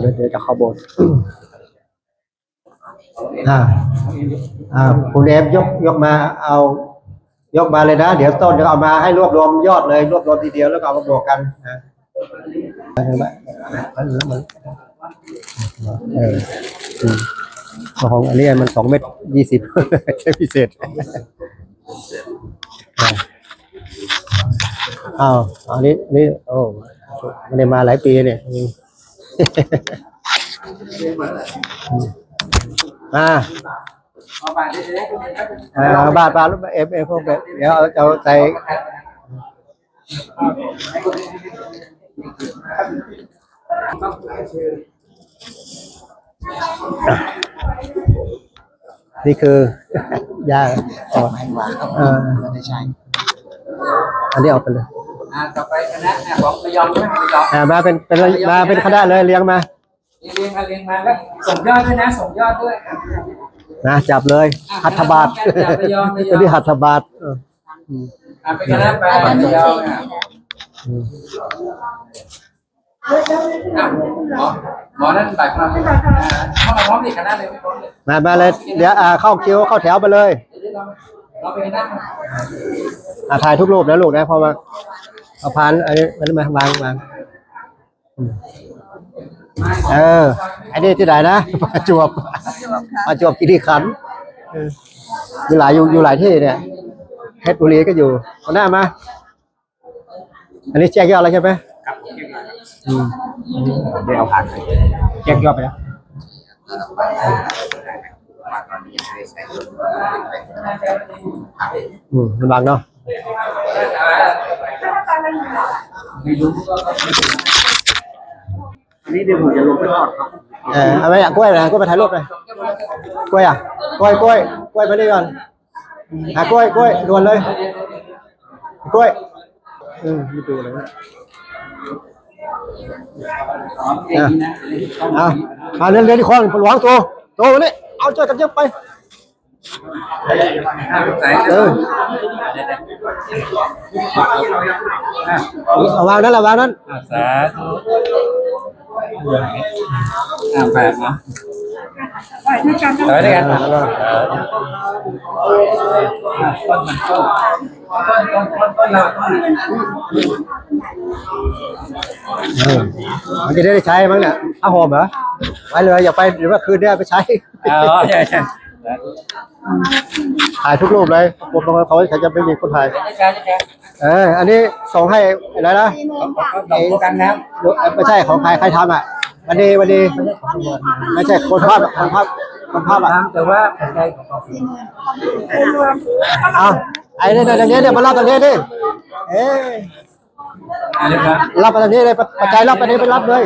เดี๋ยวเดี๋ยวจะเข้าโบสถ์อ่าอ่าคุณเอฟยกยกมาเอา ยกมาเลยนะ เดี๋ยวต้นจะเอามาให้รวบรวมยอดเลย รวบรวมทีเดียวแล้วก็เอามาบวกกันนะเห็นไหมมันมันเอออืมของอันนี้มันสองเม็ดยี่สิบใช่พิเศษอ้าวอันนี้นี่โอ้ไม่ได้มาหลายปีเนี่ย อืมอ่าเอาไปเดี๋ยวๆเออบ้านบ้านเอฟเอฟพวกแบบเดี๋ยวเอาเอาใส่นี่คือยาอ๋อเออไม่ได้ใช้อันนี้เอาไปเลย อ่าต่อไปคณะอะของระยองใช่ไหมระยองอ่ามาเป็นเป็นมาเป็นคณะเลยเลี้ยงมาเรียงมาเรียงมาแล้วส่งยอดด้วยนะส่งยอดด้วยนะจับเลยหัตถบาทจับระยองระยองตัวนี้หัตถบาทเอออะเป็นคณะไประยองอะอะหมอหมอนั่นบัตรความอ่าเข้ามาพร้อมอีกคณะเลยไม่พร้อมเลยมามาเลยเดี๋ยวอ่าเข้าคิวเข้าแถวไปเลย เดี๋ยวเราเราเป็นคณะอ่าถ่ายทุกรูปนะลูกนะเพราะว่า เอาพานอันนี้มันมาวางวางอืมเออไอ้นี่ที่ไหนนะประจวบประจวบคีรีขันธ์เออมีหลายอยู่อยู่หลายที่เนี่ยเพชรบุรีก็อยู่เอาหน้ามา อันนี้แจ้งยอดแล้วใช่ไหมอืมเดี๋ยวเอาผ่านไปแจ้งยอดไปแล้วอืมมันบางเนาะไม่รู้ก็ อันนี้เดี๋ยวผมจะลงไปทอดครับเออเอาไปอะกล้วยนะกล้วยไปถ่ายรูปเลยกล้วยอะกล้วยกล้วยกล้วยมานี่ก่อนหากล้วยกล้วยด่วนเลย กล้วยอืมไม่ดูเลยนะเองนะเอาเอาเรียนเรียนที่คลองหลวงตัวตัวมานี่เอาช่วยกันเยอะไป เออเอาวางนั้นละวางนั้นสาธุอ่าแบบนะไปด้วยกันไปด้วยกันต้นมันต้นต้นต้นต้นต้นเราต้นเออมันจะได้ใช้มั้งเนี่ยผ้าห่มเหรอไปเลยอย่าไปเดี๋ยวว่าคืนเนี้ยไปใช้อ๋อใช่ใช่ ถ่ายทุกรูปเลยผมบอกว่าเขาเขาจะไม่มีคนถ่ายใช่ใช่ใช่เอออันนี้ส่งให้อะไรนะดอกกันน้ไม่ใช่ของใครใครทำอะวันดีวันดีไม่ใช่คนภาพอะคนภาพคนภาพำอะน้ำแต่ว่าใช่ของเอาไอ้เนี่ยตรงนี้เนี่ยมารับตรงนี้ดิเอ้ย อันนี้ครับรับไปตรงนี้เลยปัจจัยรับไปนี้ไปรับเลย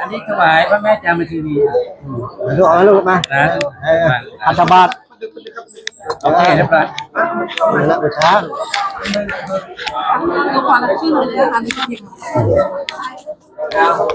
อันนี้ถวายพระแม่จามทีวีลูกเอาลูกมานะเอออัฐบาทโอเคเรียบร้อยนี่แหละอุช้างดูความชื่อเลยนะคะนี่ก็เพียง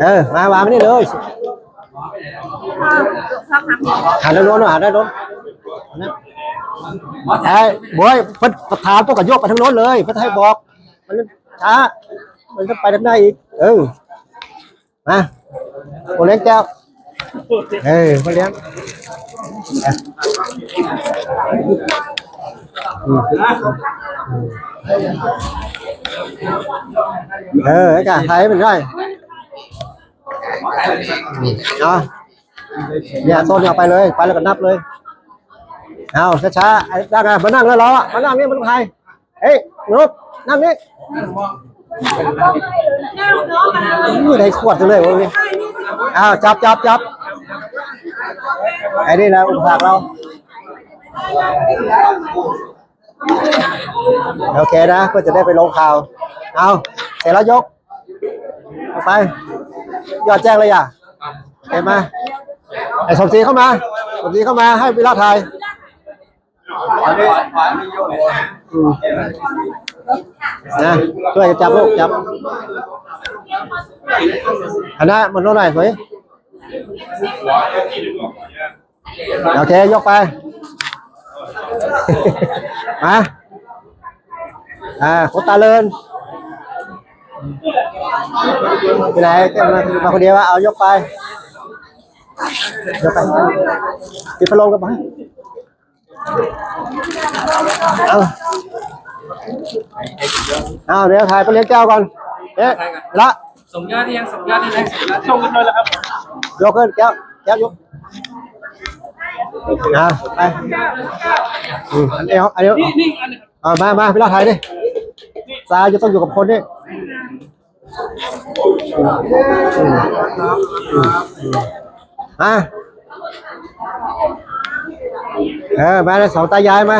เออมาวางมานี่เลยภาพทางนี้หันด้านโน้นหันด้านโน้นหมอจ๋าไอ้บอยประธานต้องกระโยกไปทางโน้นเลยพระไทยบอก มันช้า มันจะไปทาไหนอีก เออ มาโอเลี้ยงแก้ว เออโอเลี้ยงเออไอ้กาไทยมันได้เอาเนี่ยต้นเนี่ยเอาไปเลย ไปแล้วก็นับเลย เอาช้าๆไอ้นั่งไงมานั่งแล้วรอมานั่งนี่มันต้องใครเฮ้ยนุ๊กนั่งนี่ นี่ได้ขวดจังเลยวะพี่อ้าวจับจับจับไอ้นี่นะอุปสรรคเราโอเคนะเพื่อจะได้ไปลงข่าว เอาเสร็จแล้วยกไปยอดแจ้งเลยอะเห็นไหมไอ้สมศรีเข้ามาสมศรีเข้ามาให้เวลาถ่ายอืม นะช่วยกันจับลูกจับคณะมันโน่นหน่อยสวยโอเค ยกไป มาอ่าโคตาเลินไปไหนแกมามาคนเดียวว่าเอายกไปยวไปปิดพัดลมกันไปเอา อาเดี๋ยวถ่ายไปเลี้ยงแก้วก่อนเอ๊ะละส่งยอดยังส่งยอดยังส่งกันเลยแล้วครับยกขึ้นแก้วแก้วยกอ่าไปอืมอันนี้เอาอันนี้เอามามาพี่ลาถ่ายดิซาจะต้องอยู่กับคนนี่มาเออมาเลยสองตายายมา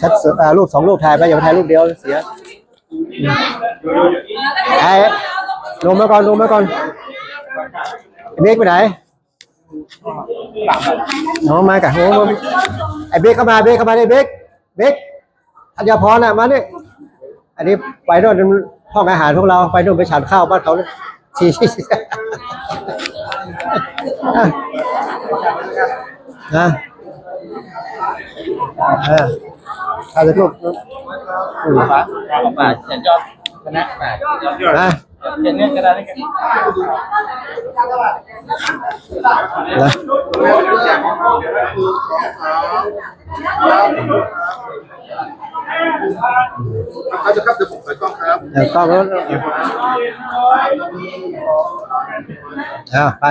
ชัดสุดอ่ารูปสองรูปถ่ายไปอย่าไปถ่ายรูปเดียวเสียไอ้ลงมาก่อนลงมาก่อนเบกไปไหนน้องมากับโอ้ไอ้เบกเข้ามาเบกเข้ามาดิเบกเบกอัญญาพรน่ะมาเนี่ยอันนี้ไปโน่นห้องอาหารพวกเราไปโน่นไปฉันข้าวบ้านเขาชี้ชี้ นะเออถ่ายรูปอืมป่าป่าเขียนยอด คณะป่านะเขียนเงินกระดาษนี่กันนะเดี๋ยวกล้องแล้วเอาไป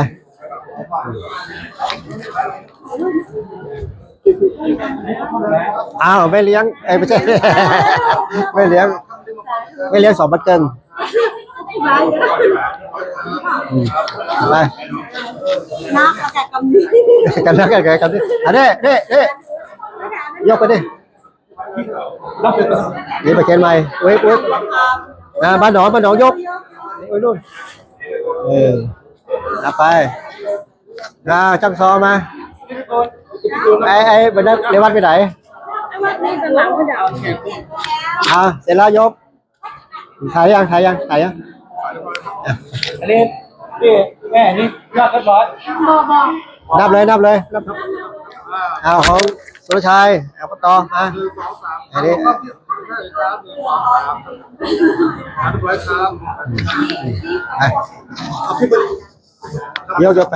อ้าวไม่เลี้ยงเอ้ยไม่ใช่ไม่เลี้ยง ไม่เลี้ยงสองบัตเกินอืมไปน้ำอากาศกำลังกันนะกันกันกันดิอันนี้นี่นี่ยกไปดินี่ไปเกณฑ์ใหม่เว้ยเว้ยอ่าบ้านหนองบ้านหนองยกเว้ยนู่นเออเอาไปอ่าจังซอมาไอ้ไอ้บันไดเรวัตไปไหนไอ้ว่านี่เป็นหลังก็เดาอ่าเสร็จแล้วยก ถ่ายยังถ่ายยังถ่ายยังอันนี้พี่แม่นี่ยอดเรียบร้อยบอบอนับเลยนับเลยนับเอาของสุรชัยเอาปตออะอันนี้ไปยกยกไป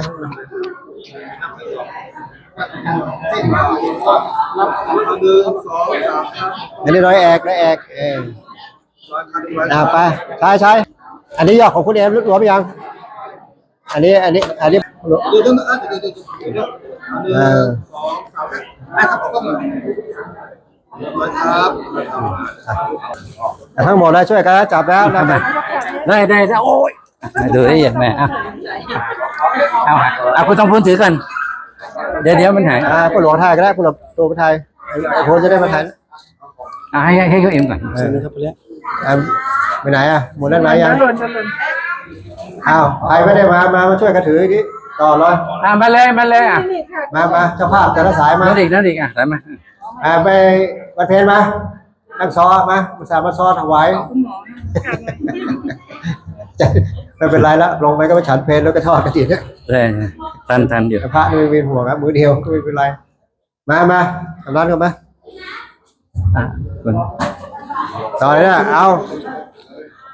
อันนี้ร้อยแอกร้อยแอกเออ อ่าไปใช่ใช่อันนี้ยอดของคุณเอ็มรวมยัง อันนี้อันนี้อันนี้เออแต่ทั้งหมดนะช่วยกันนะจับแล้วนะได้ได้ได้โอ้ยดูได้ยังไงอะเอาเอาคุณต้องพูดถือกัน เดี๋ยวเดี๋ยวมันหายอ่าผู้หลวงไทยก็ได้ผู้หลวงตัวไทยไอ้โพจะได้มาถ่ายอะให้ให้ให้เขาเอ็มก่อนเออ อ่าไปไหนอะหมดแล้วไหนยังอ้าวใครไม่ได้มามามาช่วยกันถือดิต่อเลยอะมาเลยมาเลยอะมามาเจ้าภาพแต่ละสายมานั่นอีกนั่นอีกอะได้ไหมอ่าไปวันเพลนมาตั้งซอมาอุตส่าห์มาซอถวายไม่เป็นไรละลงไปก็ไปฉันเพลนแล้วก็ทอดกระถิ่นเนี่ยได้ทันทันอยู่พระนี่ไม่เป็นห่วงครับมือเดียวก็ไม่เป็นไร มามาทำร้านกันมาอะคุณ ต่อเลยนะเอา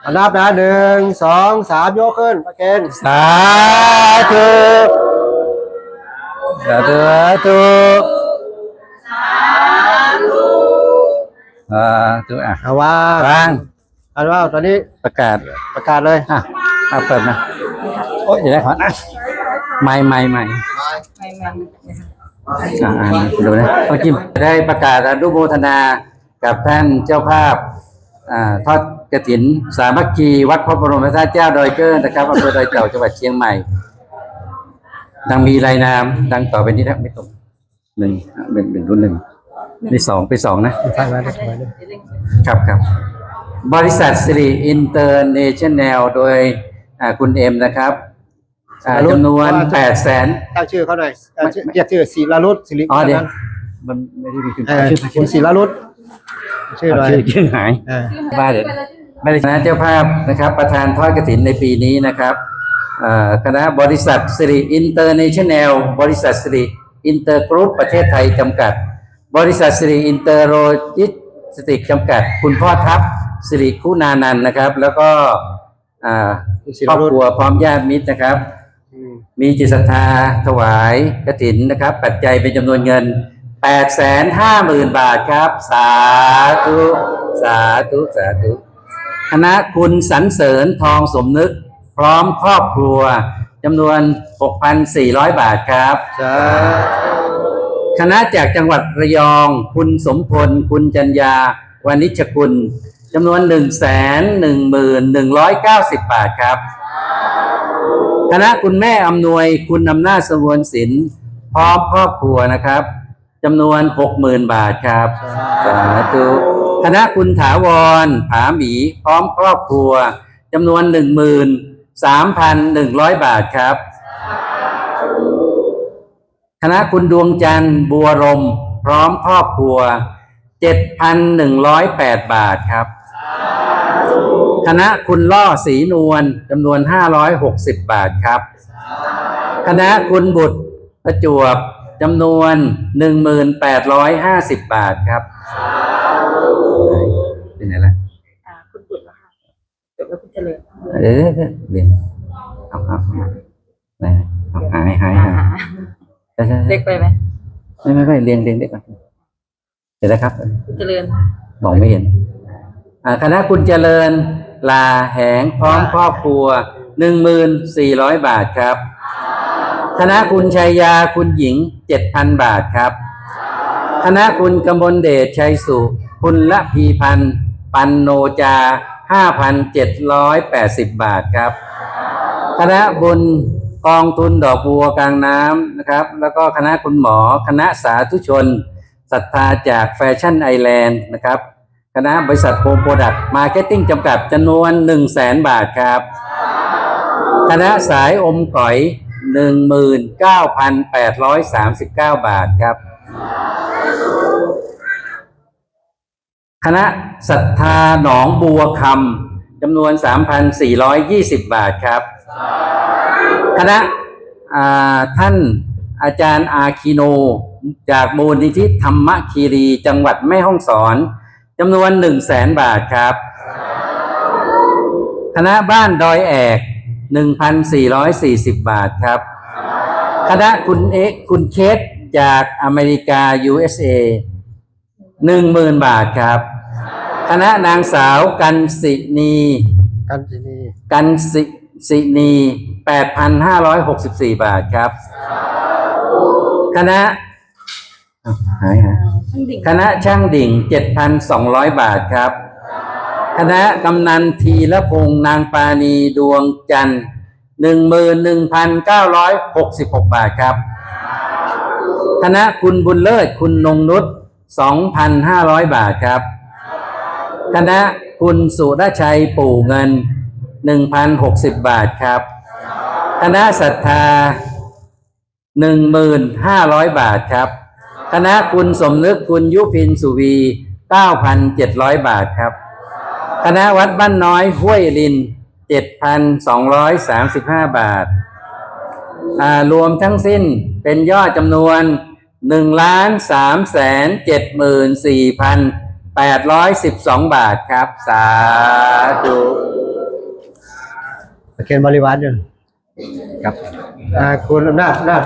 อันดับนะหนึ่งสองสามยกขึ้นประเกณฑ์สาธุสาธุสาธุอ่าธุอะเอาว่างวางเอาว่าตอนนี้ประกาศประกาศเลยอะเอาเปิดนะโอ้ยเดี๋ยวได้ขอนะไม่ไม่ไม่อ่าอ่าดูนะเมื่อกี้ได้ประกาศอนุโมทนา กับท่านเจ้าภาพอ่าทอดกฐินสามัคคีวัดพระบรมธาตุเจ้าดอยเกิ้งนะครับอำเภอดอยเต่าจังหวัดเชียงใหม่ ดังมีรายนาม ดังต่อไปนี้นะไม่ตรงหนึ่งอะเป็นเป็นรุ่นหนึ่งนี่สองไปสองนะใช่ไหมได้ไหมครับครับ บริษัทสิริอินเตอร์เนชั่นแนลโดยอ่าคุณเอ็มนะครับอ่าจำนวนแปดแสนตั้งชื่อเขาหน่อยเอ่อชื่อเรียกชื่อศิลารุตศิริอ๋อเดี๋ยวนั้นมันไม่ได้มีคุณเออชื่อคุณศิลารุต ชื่ออะไรชื่อชื่อหายเออบ้าเด็ดบริษัทเจ้าภาพนะครับ ประธานทอดกฐินในปีนี้นะครับอ่าคณะบริษัทสิริอินเตอร์เนชั่นแนลบริษัทสิริอินเตอร์กรุ๊ปประเทศไทยจำกัด บริษัทสิริอินเตอร์โลจิสติกจำกัด คุณพ่อทัพสิริคุณานันท์นะครับ แล้วก็อ่าศิครรอบรุ่ครัวพร้อมญาติมิตรนะครับอืมมีจิตศรัทธาถวายกฐินนะครับ ปัจจัยเป็นจำนวนเงิน 8 5 0 0 0 0บาทครับ สาธุ สาธุ สาธุ คณะคุณสรรเสริญทองสมนึก พร้อมครอบครัวจำนวน 6,400 บาทครับสาคณะจากจังหวัดระยอง คุณสมพล คุณจัญญาวานิชกุลจำนวน 1 1 1 1 9 0 บาทครับ คณะคุณแม่อำนวย คุณอำนาจสงวนศิลป์พร้อมครอบครัวนะครับ จำนวน60,000บาทครับสาธุคณะคุณถาวร ผาหมี พร้อมครอบครัวจำนวน13,100บาทครับ คณะคุณดวงจันทร์บัวรม พร้อมครอบครัว7,108บาทครับ คณะคุณล่อสีนวลจำนวน560บาทครับ คณะคุณบุตรประจวบ จำนวน1,850บาทครับเป็นไงล่ะอ่าคุณบุตรนะคะจบแล้วคุณเจริญเดี๋ยวเดี๋ยวเดี๋ยวเอาเอาเอาไหนเอาหายหายหายใช่ใช่ใช่เล็กไปไหมไม่ไม่ไม่เรียงเรียงเด็กก่อนเสร็จแล้วครับ คุณเจริญมองไม่เห็นอ่าคณะคุณเจริญลาแหงพร้อมครอบครัวหนึ่งมืนสี่ร้อยบาทครับ คณะคุณชัยยาคุณหญิงเจ็ดพันบาทครับ คณะคุณกมลเดชชัยสุ คุณละพีพันธ์ปันโนจาห้าพันเจ็ดร้อยแปดสิบบาทครับ คณะบุญกองทุนดอกบัวกลางน้ำนะครับ แล้วก็คณะคุณหมอ คณะสาธุชนศรัทธาจากแฟชั่นไอแลนด์นะครับ คณะบริษัทโฮมโปรดักต์มาร์เก็ตติ้งจำกัดจำนวน1 0 0 0 0แสนบาทครับ คณะสายอมก๋อย 19,839บเก้าบาทครับ คณะศรัทธาหนองบัวคำจำนวน 3,420 บาทครับ คณะท่านอาจารย์อาคิโน จากมูลนิธิธรรมคีรีจังหวัดแม่ฮ่องสอนจำนวน1 0 0 0 0แสนบาทครับ คณะบ้านดอยแอก 1,440 บาทครับ คณะคุณเอ็กคุณเคสจากอเมริกา USA 10,000 บาทครับ คณะนางสาวกันสินีกันที่นี่กันสิสินี8,564 บาทครับ คณะอ้าวหายหายช่างดิ่งคณะช่างดิ่ง 7,200 บาทครับ คณะกำนันทีละพงนางปานีดวงจันทร์หนึ่งมืนหนึ่งพันเก้าร้อยหกสิบหกบาทครับ คณะคุณบุญเลิศคุณนงนุษสองพันห้าร้อยบาทครับ คณะคุณสุรชัยปู่เงินหนึ่งพันหกสิบบาทครับ คณะศรัทธาหนึ่งมืนห้าร้อยบาทครับ คณะคุณสมนึกคุณยุพินสุวีเก้าพันเจ็ดร้อยบาทครับ คณะวัดบ้านน้อยห้วยลิน 7,235 บาทอ่ารวมทั้งสิ้นเป็นยอดจำนวน1ล้าน3แสน74,812บาทครับ สาธุประเคนบริวารอยู่ครับอ่าคุณอำนาจอำนาจ